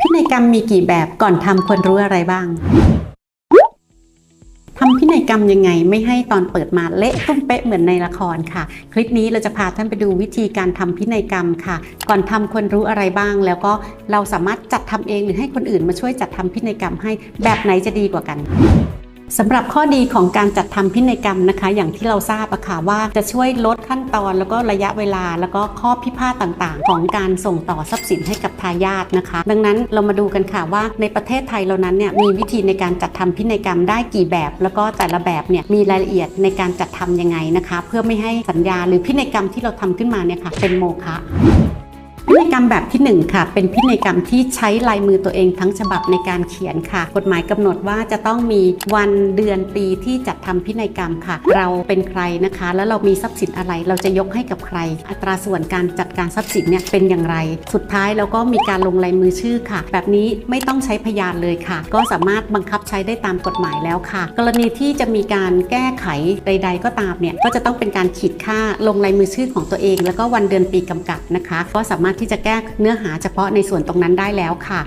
พินัยกรรมมีกี่แบบก่อนทำควรรู้อะไรบ้างทำพินัยกรรมยังไงไม่ให้ตอนเปิดมาเละตุ้มเป๊ะเหมือนในละครค่ะ คลิปนี้เราจะพาท่านไปดูวิธีการทำพินัยกรรมค่ะ ก่อนทำควรรู้อะไรบ้าง แล้วก็เราสามารถจัดทำเองหรือให้คนอื่นมาช่วยจัดทำพินัยกรรมให้แบบไหนจะดีกว่ากัน สำหรับข้อดีของการจัดทำพินัยกรรมนะคะ อย่างที่เราทราบอะค่ะว่าจะช่วยลดขั้นตอนแล้วก็ระยะเวลา แล้วก็ข้อพิพาทต่างๆ ของการส่งต่อทรัพย์สินให้กับทายาทนะคะ ดังนั้นเรามาดูกันค่ะว่าในประเทศไทยเรานั้นเนี่ยมีวิธีในการจัดทำพินัยกรรมได้กี่แบบ แล้วก็แต่ละแบบเนี่ยมีรายละเอียดในการจัดทำยังไงนะคะ เพื่อไม่ให้สัญญาหรือพินัยกรรมที่เราทำขึ้นมาเนี่ยค่ะเป็นโมฆะ พินัยกรรมแบบที่ 1 ค่ะ เป็นพินัยกรรมที่ใช้ลายมือตัวเองทั้งฉบับในการเขียนค่ะ กฎหมายกำหนดว่าจะต้องมีวันเดือนปีที่จัดทำพินัยกรรมค่ะ เราเป็นใครนะคะ แล้วเรามีทรัพย์สินอะไร เราจะยกให้กับใคร อัตราส่วนการจัดการทรัพย์สินเนี่ยเป็นอย่างไร สุดท้ายเราก็มีการลงลายมือชื่อค่ะ แบบนี้ไม่ต้องใช้พยานเลยค่ะ ก็สามารถบังคับใช้ได้ตามกฎหมายแล้วค่ะ กรณีที่จะมีการแก้ไขใด ๆ ก็ตามเนี่ยก็จะต้องเป็นการขีดค่าลงลายมือชื่อของตัวเอง แล้วก็วันเดือนปีกำกับนะคะ ก็สามารถที่จะแก้เนื้อหาเฉพาะในส่วนตรงนั้นได้แล้วค่ะ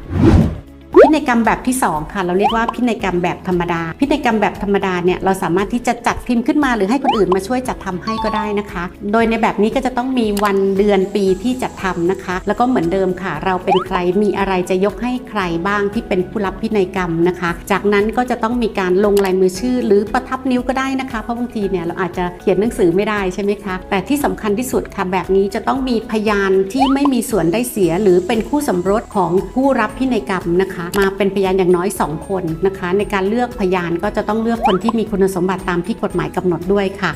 พินัยกรรมแบบที่ 2 ค่ะ เราเรียกว่าพินัยกรรมแบบธรรมดา พินัยกรรมแบบธรรมดาเนี่ยเราสามารถที่จะจัดพิมพ์ขึ้นมาหรือให้คนอื่นมาช่วยจัดทำให้ก็ได้นะคะ โดยในแบบนี้ก็จะต้องมีวันเดือนปีที่จัดทำนะคะ แล้วก็เหมือนเดิมค่ะ เราเป็นใครมีอะไรจะยกให้ใครบ้างที่เป็นผู้รับพินัยกรรมนะคะ จากนั้นก็จะต้องมีการลงลายมือชื่อ หรือประทับนิ้วก็ได้นะคะ เพราะบางทีเนี่ยเราอาจจะเขียนหนังสือไม่ได้ใช่ไหมคะแต่ที่สำคัญที่สุดค่ะแบบนี้จะต้องมีพยานที่ไม่มีส่วนได้เสีย หรือเป็นคู่สมรสของผู้รับพินัยกรรมนะคะมาเป็นพยานอย่างน้อย 2 คนนะคะ ในการเลือกพยานก็จะต้องเลือกคนที่มีคุณสมบัติตามที่กฎหมายกำหนดด้วยค่ะ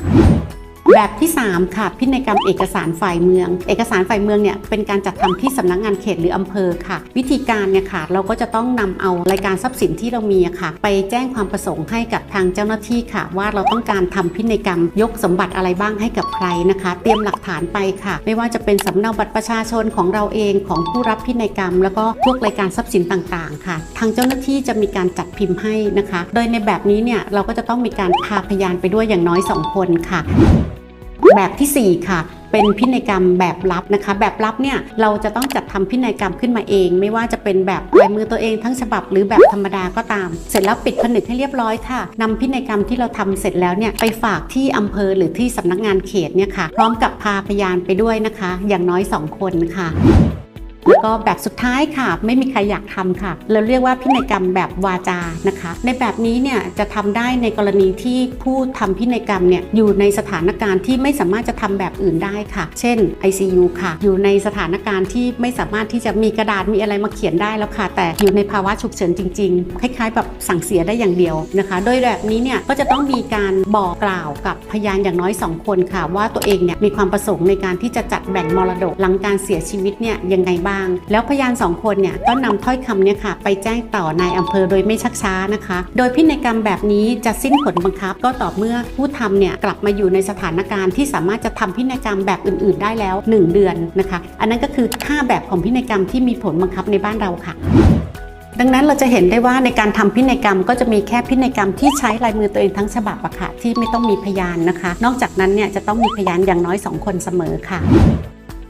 แบบที่ 3 ค่ะ พินัยกรรมเอกสารฝ่ายเมือง เอกสารฝ่ายเมืองเนี่ยเป็นการจัดทำที่สำนักงานเขตหรืออำเภอค่ะ วิธีการเนี่ยค่ะเราก็จะต้องนำเอารายการทรัพย์สินที่เรามีค่ะ ไปแจ้งความประสงค์ให้กับทางเจ้าหน้าที่ค่ะ ว่าเราต้องการทำพินัยกรรมยกสมบัติอะไรบ้างให้กับใครนะคะ เตรียมหลักฐานไปค่ะ ไม่ว่าจะเป็นสำเนาบัตรประชาชนของเราเองของผู้รับพินัยกรรม แล้วก็พวกรายการทรัพย์สินต่างๆ ค่ะ ทางเจ้าหน้าที่จะมีการจัดพิมพ์ให้นะคะ โดยในแบบนี้เนี่ยเราก็จะต้องมีการพาพยานไปด้วยอย่างน้อย 2 คนค่ะ แบบทีสี่ 4 ค่ะ เป็นพินัยกรรมแบบลับนะคะ แบบลับเนี่ยเราจะต้องจัดทำพินัยกรรมขึ้นมาเอง ไม่ว่าจะเป็นแบบลายมือตัวเองทั้งฉบับหรือแบบธรรมดาก็ตาม เสร็จแล้วปิดผนึกให้เรียบร้อยค่ะนำพินัยกรรมที่เราทำเสร็จแล้วเนี่ยไปฝากที่อำเภอหรือที่สำนักงานเขตเนี่ยค่ะ พร้อมกับพาพยานไปด้วยนะคะ อย่างน้อย 2 คนค่ะ แล้วก็แบบสุดท้ายค่ะ ไม่มีใครอยากทำค่ะ เราเรียกว่าพินัยกรรมแบบวาจานะคะ ในแบบนี้เนี่ยจะทำได้ในกรณีที่ผู้ทำพินัยกรรมเนี่ยอยู่ในสถานการณ์ที่ไม่สามารถจะทำแบบอื่นได้ค่ะ เช่น ICU ค่ะ อยู่ในสถานการณ์ที่ไม่สามารถที่จะมีกระดาษมีอะไรมาเขียนได้แล้วค่ะ แต่อยู่ในภาวะฉุกเฉินจริง ๆ คล้ายๆ แบบสั่งเสียได้อย่างเดียวนะคะ โดยแบบนี้เนี่ยก็จะต้องมีการบอกกล่าวกับพยานอย่างน้อย 2 คนค่ะ ว่าตัวเองเนี่ยมีความประสงค์ในการที่จะจัดแบ่งมรดกหลังการเสียชีวิตเนี่ยยังไงบ้างแล้วพยานสองคนเนี่ยก็นำถ้อยคำเนี่ยค่ะไปแจ้งต่อนายอำเภอโดยไม่ชักช้านะคะ โดยพินัยกรรมแบบนี้จะสิ้นผลบังคับ ก็ต่อเมื่อผู้ทำเนี่ยกลับมาอยู่ในสถานการณ์ที่สามารถจะทำพินัยกรรมแบบอื่น ๆ ได้แล้ว 1 เดือนนะคะ อันนั้นก็คือ5แบบของพินัยกรรมที่มีผลบังคับในบ้านเราค่ะดังนั้นเราจะเห็นได้ว่าในการทำพินัยกรรมก็จะมีแค่พินัยกรรมที่ใช้ลายมือตัวเองทั้งฉบับอะค่ะที่ไม่ต้องมีพยานนะคะ นอกจากนั้นเนี่ยจะต้องมีพยานอย่างน้อย 2 คนเสมอค่ะ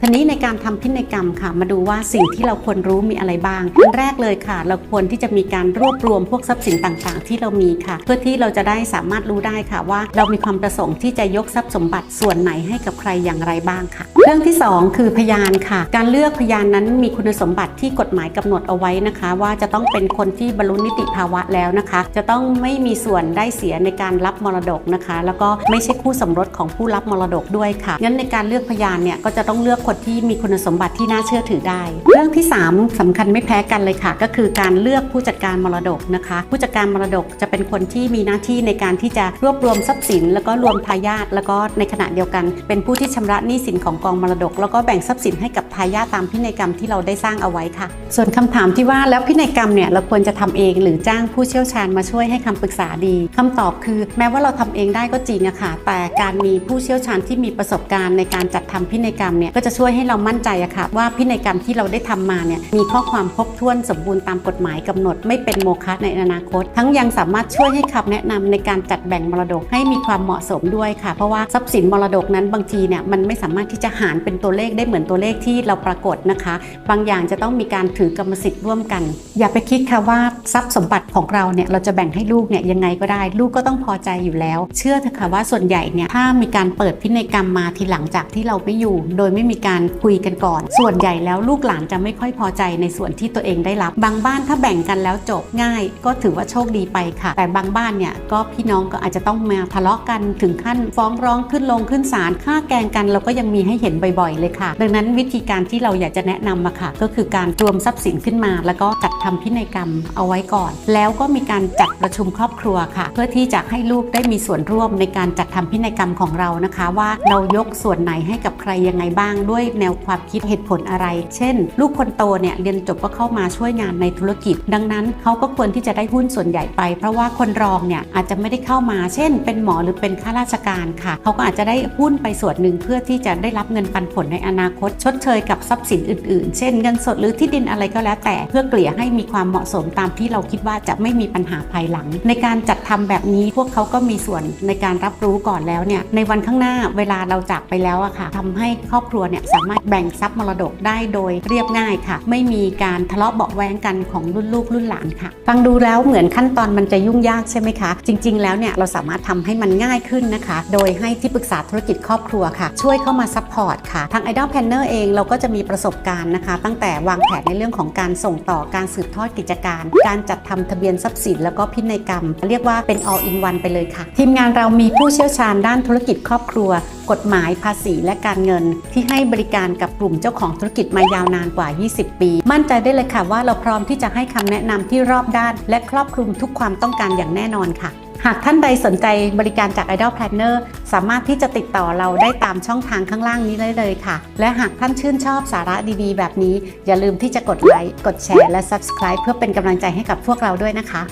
ทีนี้ในการทำพินัยกรรมค่ะ มาดูว่าสิ่งที่เราควรรู้มีอะไรบ้างอันแรกเลยค่ะ เราควรที่จะมีการรวบรวมพวกทรัพย์สินต่างๆ ที่เรามีค่ะ เพื่อที่เราจะได้สามารถรู้ได้ค่ะว่า เรามีความประสงค์ที่จะยกทรัพย์สมบัติส่วนไหนให้กับใครอย่างไรบ้างค่ะ เรื่องที่ 2 คือพยานค่ะ การเลือกพยานนั้นมีคุณสมบัติที่กฎหมายกำหนดเอาไว้นะคะ ว่าจะต้องเป็นคนที่บรรลุนิติภาวะแล้วนะคะ จะต้องไม่มีส่วนได้เสียในการรับมรดกนะคะ แล้วก็ไม่ใช่คู่สมรสของผู้รับมรดกด้วยค่ะงั้นในการเลือกพยานเนี่ยก็จะต้องเลือกคนที่มีคุณสมบัติที่น่าเชื่อถือได้ เรื่องที่ 3สำคัญไม่แพ้กันเลยค่ะ ก็คือการเลือกผู้จัดการมรดกนะคะ ผู้จัดการมรดกจะเป็นคนที่มีหน้าที่ในการที่จะรวบรวมทรัพย์สิน แล้วก็รวมทายาทแล้วก็ในขณะเดียวกัน เป็นผู้ที่ชำระหนี้สินของกองมรดก แล้วก็แบ่งทรัพย์สินให้กับทายาทตามพินัยกรรมที่เราได้สร้างเอาไว้ค่ะ ส่วนคำถามที่ว่าแล้วพินัยกรรมเนี่ยเราควรจะทำเองหรือจ้างผู้เชี่ยวชาญมาช่วยให้คำปรึกษาดีคำตอบคือ แม้ว่าเราทำเองได้ก็จริงอะค่ะ แต่การมีผู้เชี่ยวชาญที่มีประสบการณ์ในการจัดทำพินัยกรรมเนี่ยก็จะช่วยให้เรามั่นใจอะค่ะ ว่าพินัยกรรมที่เราได้ทำมาเนี่ยมีข้อความครบถ้วนสมบูรณ์ตามกฎหมายกำหนด ไม่เป็นโมฆะในอนาคต ทั้งยังสามารถช่วยให้คำแนะนำในการจัดแบ่งมรดกให้มีความเหมาะสมด้วยค่ะ เพราะว่าทรัพย์สินมรดกนั้นบางทีเนี่ยมันไม่สามารถที่จะหหารเป็นตัวเลขได้เหมือนตัวเลขที่เราปรากฏนะคะ บางอย่างจะต้องมีการถือกรรมสิทธิ์ร่วมกัน อย่าไปคิดค่ะว่าทรัพย์สมบัติของเราเนี่ยเราจะแบ่งให้ลูกเนี่ยยังไงก็ได้ ลูกก็ต้องพอใจอยู่แล้ว เชื่อเถอะค่ะว่าส่วนใหญ่เนี่ยถ้ามีการเปิดพินัยกรรมมาทีหลังจากที่เราไม่อยู่ โดยไม่มีการคุยกันก่อน ส่วนใหญ่แล้วลูกหลานจะไม่ค่อยพอใจในส่วนที่ตัวเองได้รับบางบ้านถ้าแบ่งกันแล้วจบง่าย ก็ถือว่าโชคดีไปค่ะ แต่บางบ้านเนี่ยก็พี่น้องก็อาจจะต้องมาทะเลาะกันถึงขั้นฟ้องร้องขึ้นลงขึ้นศาลฆ่าแกงกันเราก็ยังมีให้เห็นบ่อยๆ เลยค่ะ ดังนั้นวิธีการที่เราอยากจะแนะนำมาค่ะ ก็คือการรวมทรัพย์สินขึ้นมา แล้วก็จัดทำพินัยกรรมเอาไว้ก่อน แล้วก็มีการจัดประชุมครอบครัวค่ะ เพื่อที่จะให้ลูกได้มีส่วนร่วมในการจัดทำพินัยกรรมของเรานะคะ ว่าเรายกส่วนไหนให้กับใครยังไงบ้างด้วยแนวความคิดเหตุผลอะไร เช่น ลูกคนโตเนี่ยเรียนจบก็เข้ามาช่วยงานในธุรกิจ ดังนั้นเขาก็ควรที่จะได้หุ้นส่วนใหญ่ไป เพราะว่าคนรองเนี่ยอาจจะไม่ได้เข้ามา เช่น เป็นหมอหรือเป็นข้าราชการค่ะ เขาก็อาจจะได้หุ้นไปส่วนหนึ่งเพื่อที่จะได้รับเงินปันผลในอนาคต ชดเชยกับทรัพย์สินอื่นๆ เช่นเงินสดหรือที่ดินอะไรก็แล้วแต่เพื่อเกลี่ยให้มีความเหมาะสมตามที่เราคิดว่าจะไม่มีปัญหาภายหลัง ในการจัดทำแบบนี้พวกเขาก็มีส่วนในการรับรู้ก่อนแล้วเนี่ยในวันข้างหน้าเวลาเราจากไปแล้วอะค่ะทำให้ครอบครัวเนี่ยสามารถแบ่งทรัพย์มรดกได้โดยเรียบง่ายค่ะ ไม่มีการทะเลาะเบาแวงกันของรุ่นลูกรุ่นหลานค่ะ ฟังดูแล้วเหมือนขั้นตอนมันจะยุ่งยากใช่ไหมคะ จริง ๆ แล้วเนี่ยเราสามารถทำให้มันง่ายขึ้นนะคะ โดยให้ที่ปรึกษาธุรกิจครอบครัวค่ะ ช่วยเข้ามาซัพพอร์ตค่ะ ทาง Idol Planner เองเราก็จะมีประสบการณ์นะคะ ตั้งแต่วางแผนในเรื่องของการส่งต่อการสืบทอดกิจการ การจัดทำทะเบียนทรัพย์สินแล้วก็พินัยกรรม เรียกว่าเป็น all in one ไปเลยค่ะ ทีมงานเรามีผู้เชี่ยวชาญด้านธุรกิจครอบครัว กฎหมายภาษีและการเงิน ที่ให้บริการกับกลุ่มเจ้าของธุรกิจมายาวนานกว่า 20 ปี มั่นใจได้เลยค่ะว่าเราพร้อมที่จะให้คำแนะนำที่รอบด้าน และครอบคลุมทุกความต้องการอย่างแน่นอนค่ะ หากท่านใดสนใจบริการจาก Idol Planner สามารถที่จะติดต่อเราได้ตามช่องทางข้างล่างนี้ได้เลยค่ะ และหากท่านชื่นชอบสาระดีๆ แบบนี้ อย่าลืมที่จะกดไลค์ กดแชร์ และ Subscribe เพื่อเป็นกำลังใจให้กับพวกเราด้วยนะคะ